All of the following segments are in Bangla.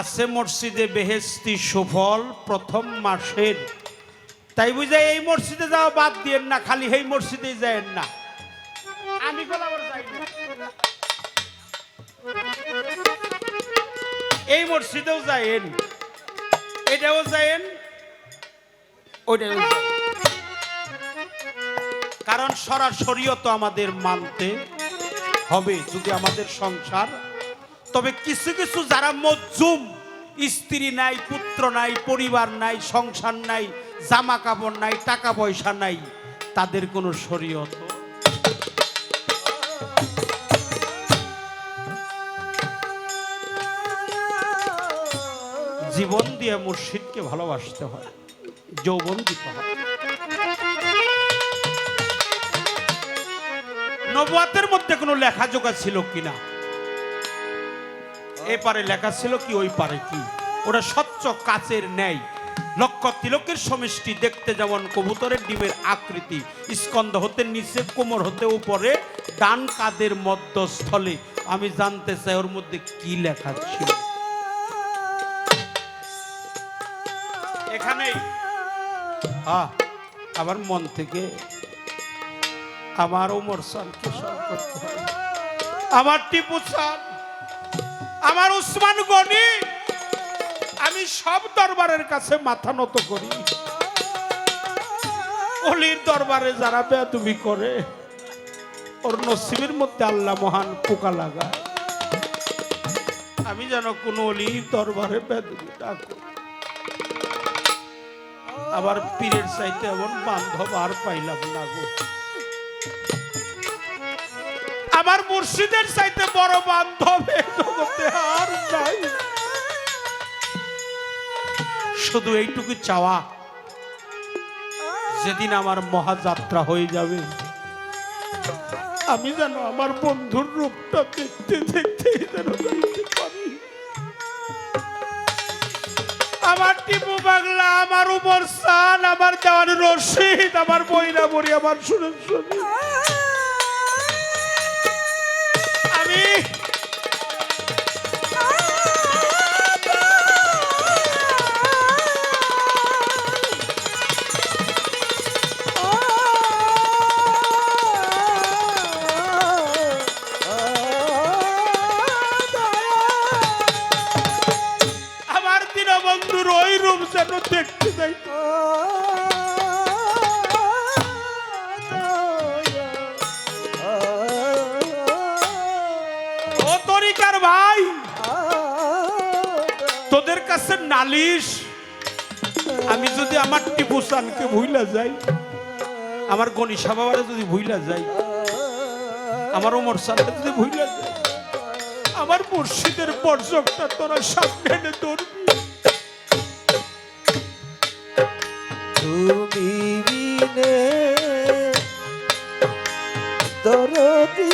আছে মসজিদে বেহেস্তি সুফল প্রথম মাসের। তাই বুঝে এই মসজিদে যাওয়া বাদ দিয়েন না, খালি এই মসজিদে যায়েন না। আমি। এই মসজিদেও যায়েন। এটাও যায়েন, ওইটাও কারণ সরাসরিও তো আমাদের মানতে হবে, যদি আমাদের সংসার তবে কিছু কিছু যারা মজ্জুম, স্ত্রী নাই, পুত্র নাই, পরিবার নাই, সংসার নাই জামা কাপড় নাই টাকা পয়সা নাই, তাদের কোনো শরীয়ত জীবন দিয়ে মুর্শিদকে ভালোবাসতে হয়, যৌবন দিতে হয়। নবুয়াতের মধ্যে কোনো লেখাজোখা ছিল কিনা? এ পারে লেখা ছিল কি, ওই পারে কি? ওটা স্বচ্ছ কাচের ন্যায় লক্ষ তিলকের সমষ্টি দেখতে যেমন কবুতরের ডিমের আকৃতি, স্কন্ধ হতে নিচে, কোমর হতে উপরে, ডান কাদের মধ্যস্থলে। আমি জানতে চাই ওর মধ্যে কি লেখা ছিল। এখানেই। হ্যাঁ আমার মন থেকে আমার ওমর সানকে হবে। আমার টিপু সান। আমার উসমান গনি, আমি সব দরবারের কাছে মাথা নত করি। অলির দরবারে যারা বেদুমি করে, ওর নসিবের মধ্যে আল্লাহ মহান পোকা লাগায়। আমি যেন কোন অলির দরবারে বেদুমি না আবার পীরের চাইতে এমন বান্ধব আর পাইলাম না গো। আমার মুর্শিদের চাইতে বড় বান্ধব আর নাই। শুধু এইটুকু চাওয়া, যেদিন আমার মহাযাত্রা হয়ে যাবে, আমি যেন আমার বন্ধুর রূপটা দেখতে দেখতে যেন আমার টিপু বাংলা আমার উপর সান, আমার দেওয়ান রশিদ, আমার বইরা বড়ি আমার সুরেশ্বরী আমি দীনবন্ধুর ওই রূপ যেন দেখতে ভাই, তোদের কাছে নালিশ। আমি যদি আমার টিপু সানকে ভুইলা যাই, আমার গণিসা বাবারে যদি ভুইলা যাই, আমার ওমর সানকে যদি ভুইলা যাই, আমার মুর্শিদের বর্জকটা তোরা সামনে ধরবি। দরদি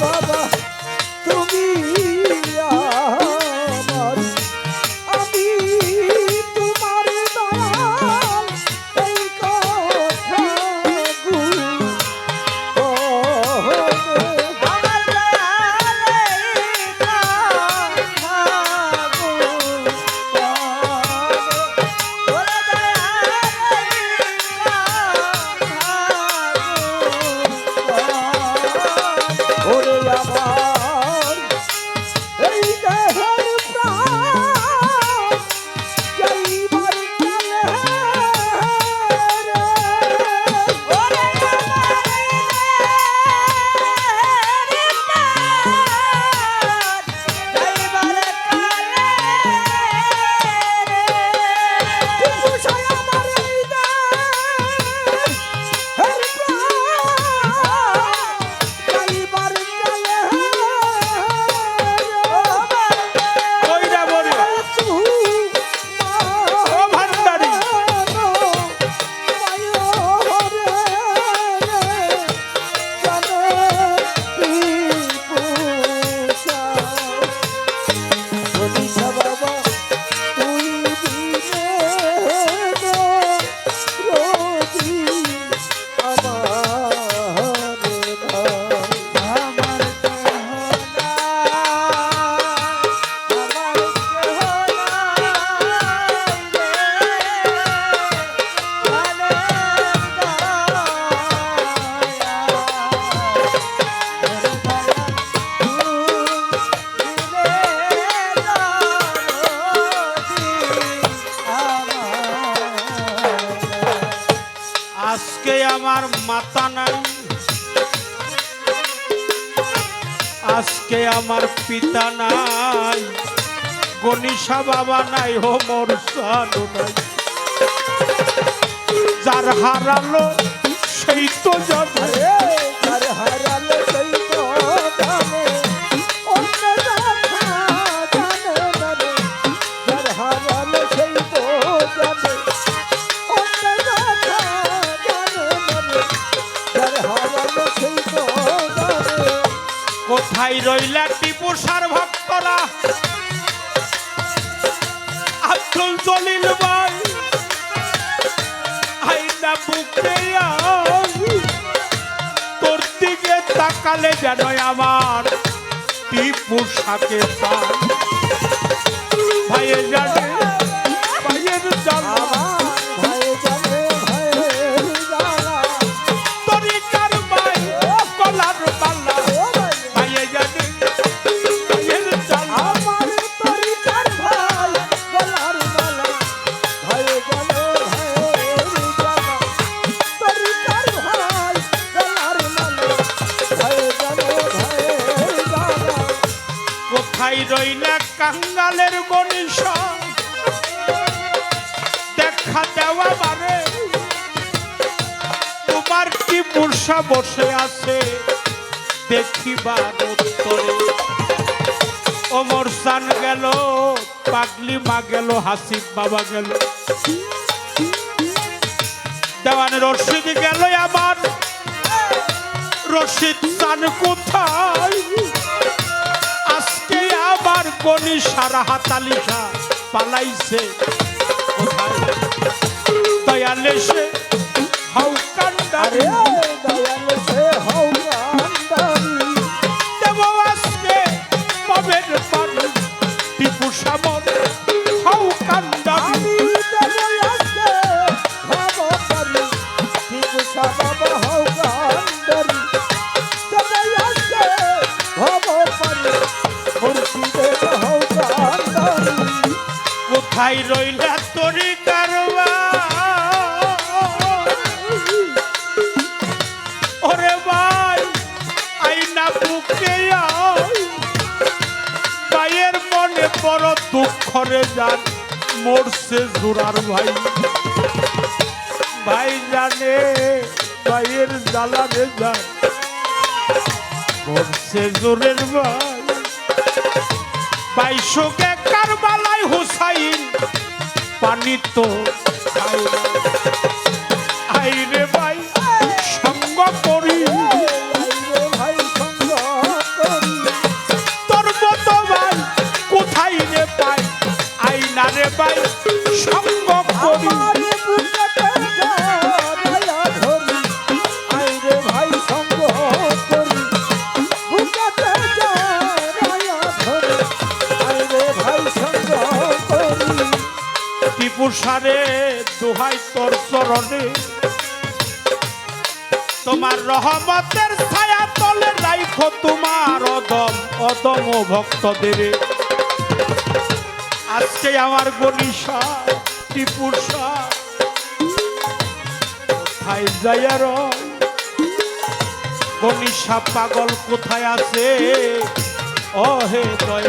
বাবা নাই। গণিসা বাবা নাই ও মোর সানু নাই। যার হারালো সেই তো জানে। যার হারালে সেই তো কোথায় রইলা টিপু সার ভক্তরা আব্দুল জলিল ভাই, আইনা বুকে। তোর দিকে তাকালে যেন আমার টিপু সাকে পাই ভাইয়ে জানে, ভাইয়ের জানা। মূর্ষা বসে আছে, দেখিবার উত্তরে। ওমর সান গেল, পাগলি মা গেল, হাসিব বাবা গেল। দেওয়ান রশিদ গেল আমার রশিদ সান কোথায়? আজকে আবার গনি সারা হাতালিশা পালাইছে। কোথায়? দয়ালে সে হাউ cantando. মরছে জোরার ভাই ভাই জানে ভাইয়ের জ্বালা রে যান মরছে জোরের ভাই বাইশোকে কারবালায় হুসাইন পানি তো খায় না। আই রে ভাই সঙ্গ সঙ্গ করি। সারে দোহাই তোর চরণে। তোমার রহমতের ছায়া তলে রাইখো তোমার অদম অদম ভক্তদের। আজকে আমার গণিসা টিপুর কোথায় পাগল কোথায় আছে? ও হে দয়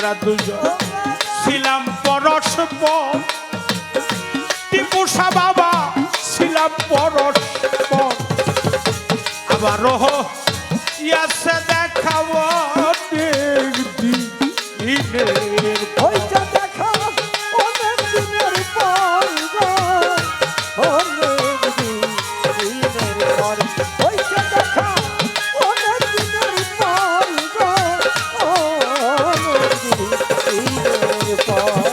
আমরা দুজন ছিলাম পরস্পর। টিপুষা বাবা ছিলাম পরস্পর। আবার রহ Oh.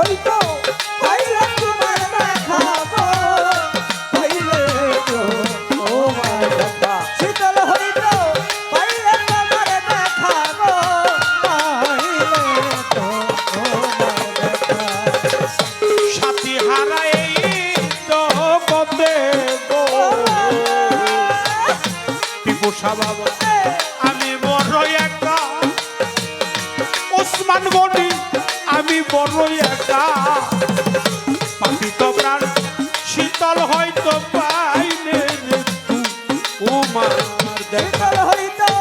ファイト দেখল হইতা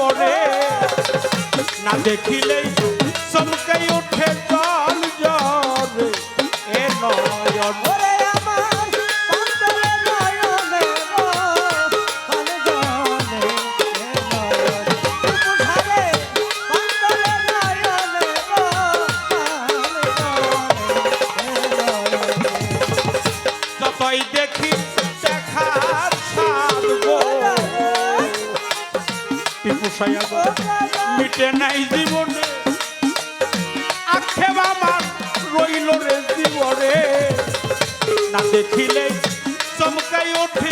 মনে। না দেখিলেই দেখিলে চমকাই ওঠে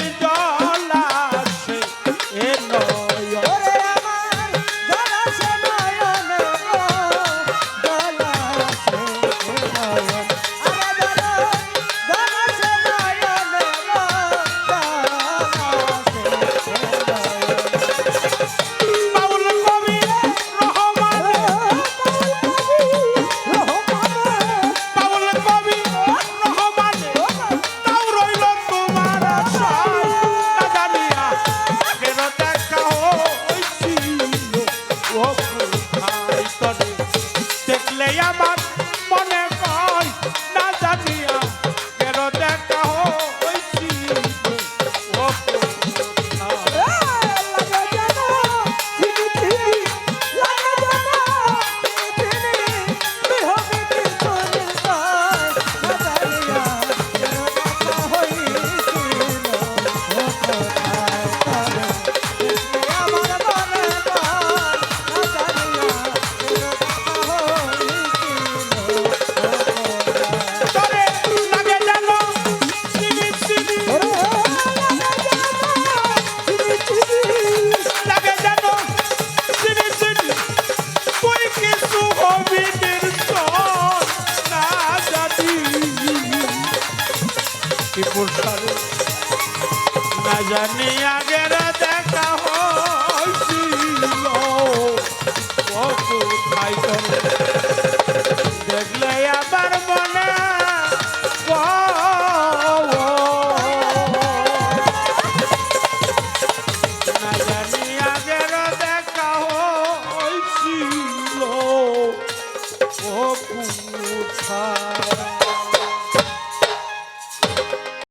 বলে আমার জানি আগের